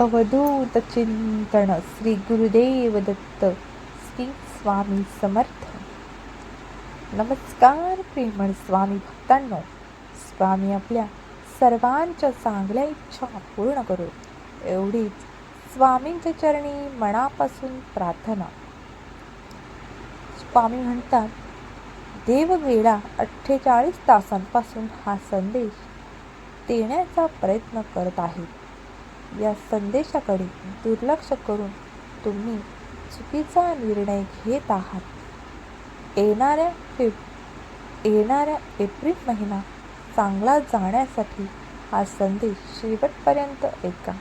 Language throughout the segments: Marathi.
अवधूत चिंतन श्री गुरुदेव दत्त श्री स्वामी समर्थ। नमस्कार प्रेमळ स्वामी भक्तांनो स्वामी आपल्या सर्वांच्या चांगल्या इच्छा पूर्ण करू एवढीच स्वामींच्या चरणी मनापासून प्रार्थना. स्वामी म्हणतात देव गेला अठ्ठेचाळीस तासांपासून हा संदेश देण्याचा प्रयत्न करत आहेत. या संदेशाकडे दुर्लक्ष करून तुम्ही चुकीचा निर्णय घेत आहात. येणाऱ्या फेब येणाऱ्या एप्रिल महिना चांगला जाण्यासाठी हा संदेश शेवटपर्यंत ऐका.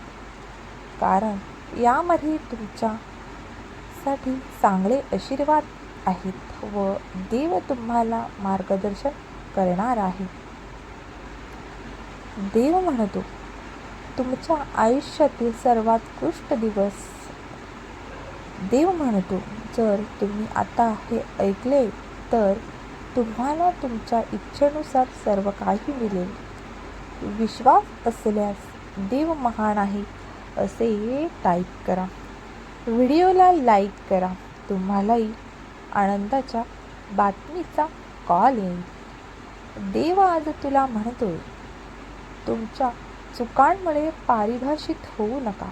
कारण यामध्ये तुमच्यासाठी चांगले आशीर्वाद आहेत व देव तुम्हाला मार्गदर्शन करणार आहे. देव म्हणतो तुमच्या आयुष्यातील सर्वात कृष्ट दिवस. देव म्हणतो जर तुम्ही आता हे ऐकले तर तुम्हाला तुमच्या इच्छेनुसार सर्व काही मिळेल. विश्वास असल्यास देव महान आहे असे टाईप करा. व्हिडिओला लाईक करा. तुम्हालाही आनंदाच्या बातमीचा कॉल येईल. देव आज तुला म्हणतो तुमच्या चुकांमुळे पारिभाषित होऊ नका.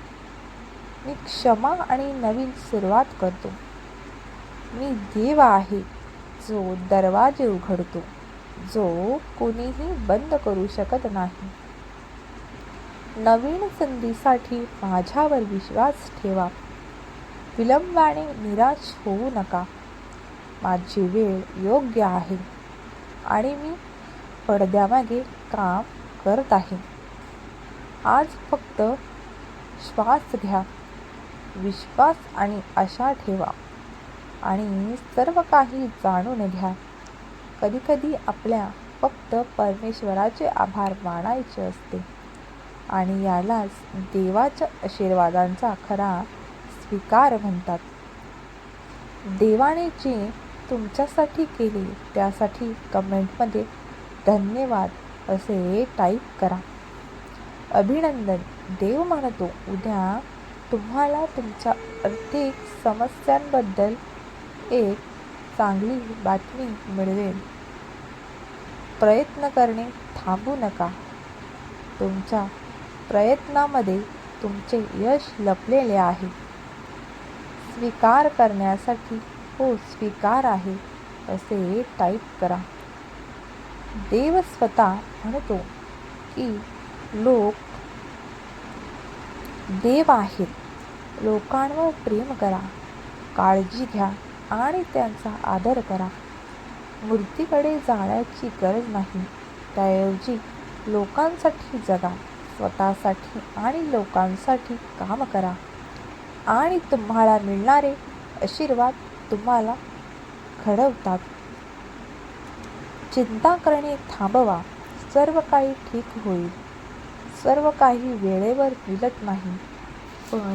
मी क्षमा आणि नवीन सुरुवात करतो. मी देव आहे जो दरवाजे उघडतो जो कोणीही बंद करू शकत नाही. नवीन संधीसाठी माझ्यावर विश्वास ठेवा. विलंबाने निराश होऊ नका. माझी वेळ योग्य आहे आणि मी पडद्यामागे काम करत आहे. आज फक्त श्वास घ्या. विश्वास आणि आशा ठेवा. आणि सर्व काही जाणून घ्या. कधीकधी आपल्या फक्त परमेश्वराचे आभार मानायचे असते. आणि यालाच देवाच्या आशीर्वादांचा खरा स्वीकार म्हणतात. देवाने जे तुमच्यासाठी केले त्यासाठी कमेंटमध्ये धन्यवाद असे टाईप करा. अभिनंदन. देव म्हणतो उद्या तुम्हाला तुमच्या आर्थिक समस्यांबद्दल एक चांगली बातमी मिळवेल. प्रयत्न करणे थांबू नका. तुमच्या प्रयत्नामध्ये तुमचे यश लपलेले आहे. स्वीकार करण्यासाठी हो स्वीकार आहे असे टाईप करा. देव स्वतः म्हणतो की लोक देव आहेत. लोकांवर प्रेम करा. काळजी घ्या आणि त्यांचा आदर करा. मूर्तीकडे जाण्याची गरज नाही. त्याऐवजी लोकांसाठी जगा. स्वतःसाठी आणि लोकांसाठी काम करा. आणि तुम्हाला मिळणारे आशीर्वाद तुम्हाला घडवतात. चिंता करणे थांबवा. सर्व काही ठीक होईल. सर्व काही वेळेवर मिळत नाही. पण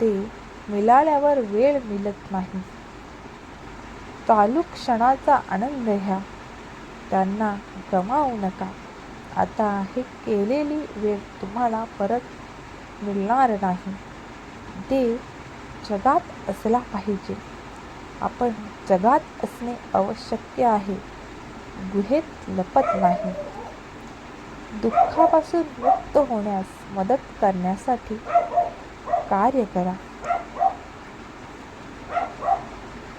ते मिळाल्यावर वेळ मिळत नाही. चालू क्षणाचा आनंद घ्या. त्यांना गमावू नका. आता हे केलेली वेळ तुम्हाला परत मिळणार नाही. ते जगात असला पाहिजे. आपण जगात असणे आवश्यक आहे. गुहेत लपत नाही. दुःखापासून मुक्त होण्यास मदत करण्यासाठी कार्य करा.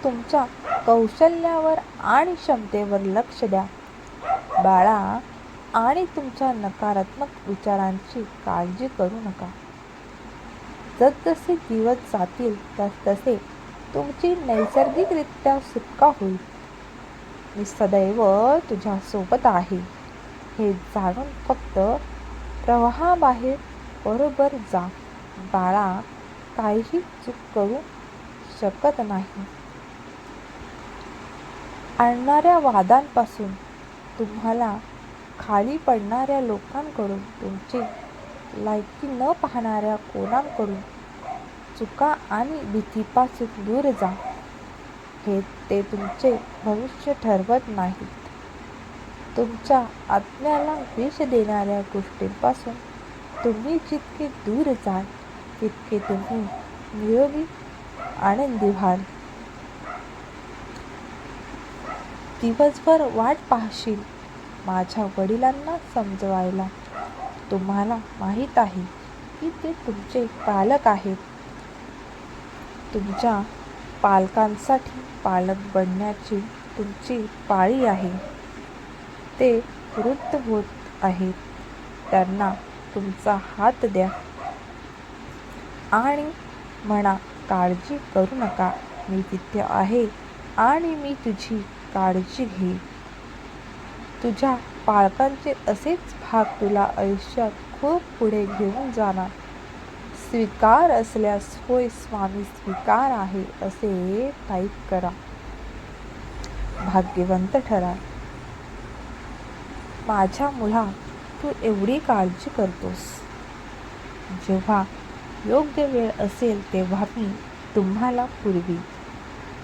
तुमच्या कौशल्यावर आणि क्षमतेवर लक्ष द्या. बाळा आणि तुमच्या नकारात्मक विचारांची काळजी करू नका. जसजसे दिवस जातील तसतसे तुमची नैसर्गिकरित्या सुटका होईल. मी सदैव तुझ्यासोबत आहे. हे जाणून फक्त प्रवाहाबाहेर बरोबर जा. बाळा काहीही चूक करू शकत नाही. आणणाऱ्या वादांपासून तुम्हाला खाली पडणाऱ्या लोकांकडून तुमची लायकी न पाहणाऱ्या कोणाकडून चुका आणि भीतीपासून दूर जा. हे ते तुमचे भविष्य ठरवत नाही. तुमच्या आत्म्याला विष देणाऱ्या गोष्टींपासून तुम्ही जितके दूर जाल तितके तुम्ही निरोगी आनंदी व्हाल दिवसभर वाट पाहशील माझ्या वडिलांना समजवायला. तुम्हाला माहीत आहे की ते तुमचे पालक आहेत. तुमच्या पालकांसाठी पालक बनण्याची तुमची पाळी आहे. ते वृद्ध होत आहेत. त्यांना तुमचा हात द्या. आणि म्हणा काळजी करू नका. मी तिथे आहे आणि मी तुझी काळजी घेईन. तुझ्या पालकांचे असेच भाग तुला आयुष्यात खूप पुढे घेऊन जाणार. स्वीकार असल्यास होय स्वामी स्वीकार आहे असे टाईप करा. भाग्यवंत ठरा. माझ्या मुला तू एवढी काळजी करतोस. जेव्हा योग्य वेळ असेल तेव्हा मी तुम्हाला पूर्वी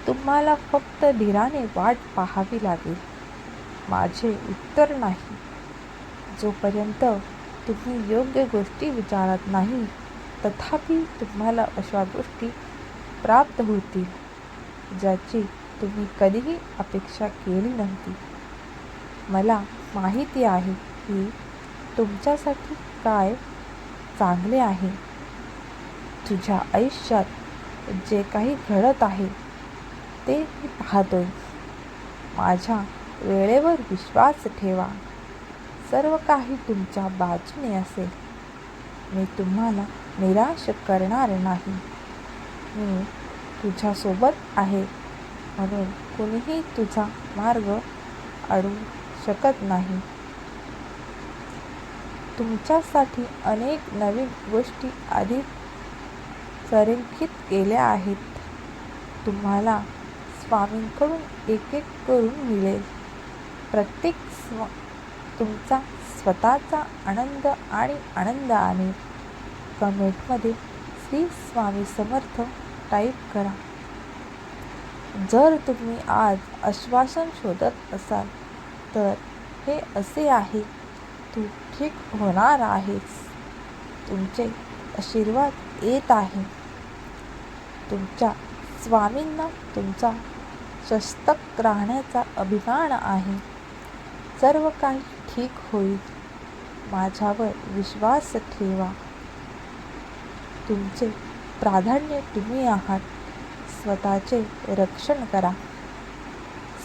तुम्हाला फक्त धीराने वाट पाहावी लागेल. माझे उत्तर नाही. जोपर्यंत तुम्ही योग्य गोष्टी विचारत नाही तथापि तुम्हाला अशा गोष्टी प्राप्त होतील ज्याची तुम्ही कधीही अपेक्षा केली नव्हती. मला माहिती आहे की तुमच्यासाठी काय चांगले आहे. तुझ्या आयुष्यात जे काही घडत आहे ते मी पाहतोय. माझ्या वेळेवर विश्वास ठेवा. सर्व काही तुमच्या बाजूने असेल. मी तुम्हाला निराश करणार नाही. मी तुझ्यासोबत आहे म्हणून कुणीही तुझा मार्ग अडवू शकत नाही. तुमच्यासाठी अनेक नवीन गोष्टी आधी संरेखित केल्या आहेत. तुम्हाला स्वामींकडून एक एक करून मिळेल. प्रत्येक स्व तुमचा स्वतःचा आनंद आणि आनंद आणि कमेंटमध्ये श्री स्वामी समर्थ टाईप करा. जर तुम्ही आज आश्वासन शोधत असाल तर हे असे आहे. तू ठीक होणार आहेस. तुमचे आशीर्वाद येत आहे. तुमच्या स्वामींना तुमचा शस्तक राहण्याचा अभिमान आहे. सर्व काही ठीक होईल. माझ्यावर विश्वास ठेवा. तुमचे प्राधान्य तुम्ही आहात. स्वतःचे रक्षण करा.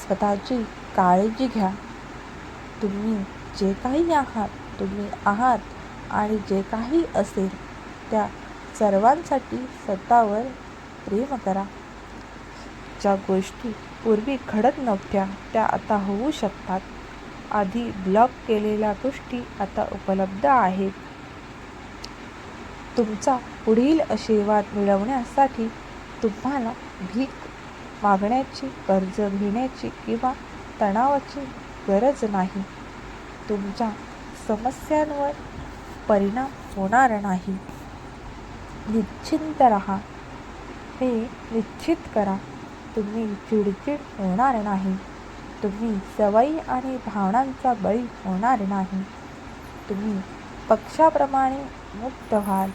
स्वतःची काळजी घ्या. तुम्ही जे काही आहात तुम्ही आहात आणि जे काही असेल त्या सर्वांसाठी स्वतःवर प्रेम करा. ज्या गोष्टी पूर्वी घडत नव्हत्या त्या आता होऊ शकतात. आधी ब्लॉक केलेल्या गोष्टी आता उपलब्ध आहेत. तुमचा पुढील आशीर्वाद मिळवण्यासाठी तुम्हाला भीक मागण्याची कर्ज घेण्याची किंवा तणावाची गरज नाही. तुमच्या समस्यांवर परिणाम होणार नाही. निश्चिंत राहा. हे निश्चित करा. तुम्ही चिडचिड होणार नाही. तुम्ही सवयी आणि भावनांचा बळी होणार नाही. तुम्ही पक्षाप्रमाणे मुक्त व्हाल.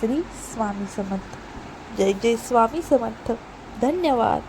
श्री स्वामी समर्थ. जय जय स्वामी समर्थ. धन्यवाद.